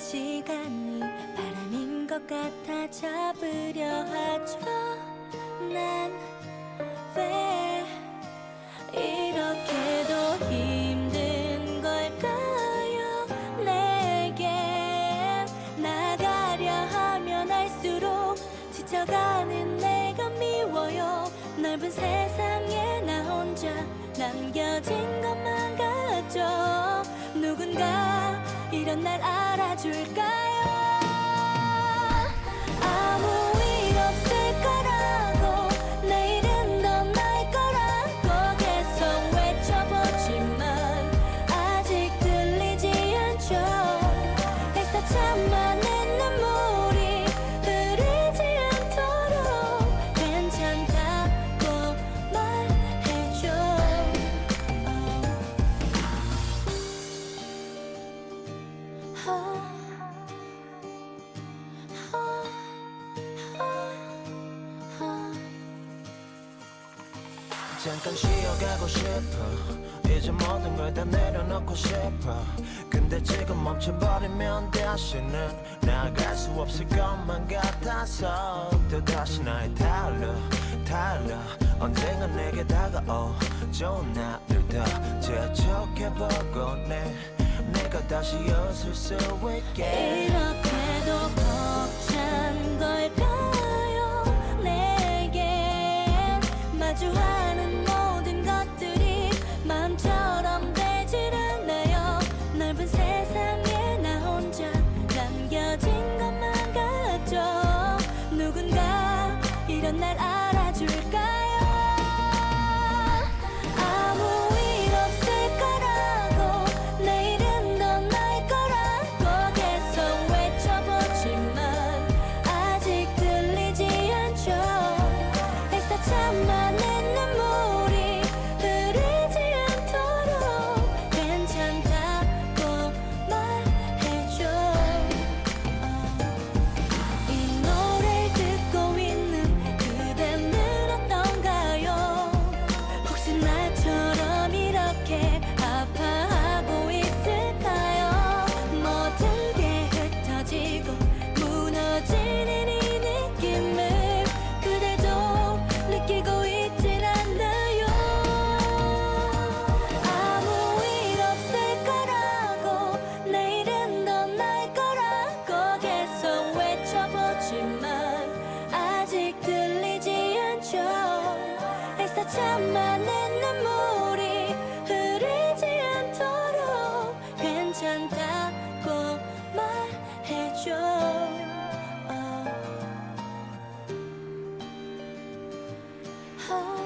시간이 바람인 것 같아 잡으려 하죠. 난 왜 이렇게도 힘든 걸까요? 내게 나가려 하면 할수록 지쳐가는 내가 미워요. 넓은 세상에 나 혼자 남겨진 것만 같죠. 누군가 이런 날 알아줄까 잠깐 쉬어가고 싶어. 이제 모든 걸 다 내려놓고 싶어. 근데 지금 멈춰버리면 다시는 나아갈 수 없을 것만 같아서. 또다시 나의 달러 달러. 언젠가 내게 다가오. 좋은 날을 더 재촉해보고 내 내가 다시 웃을 수 있게. 이렇게도 벅찬 걸까요? 내게 마주하는 모든 것들이 마음처럼 되질 않아요. 넓은 세상에 나 혼자 남겨진 것만 같죠. 누군가 이런 날 알아줄까 참아낸 눈물이 흐르지 않도록 괜찮다고 말해줘 Oh.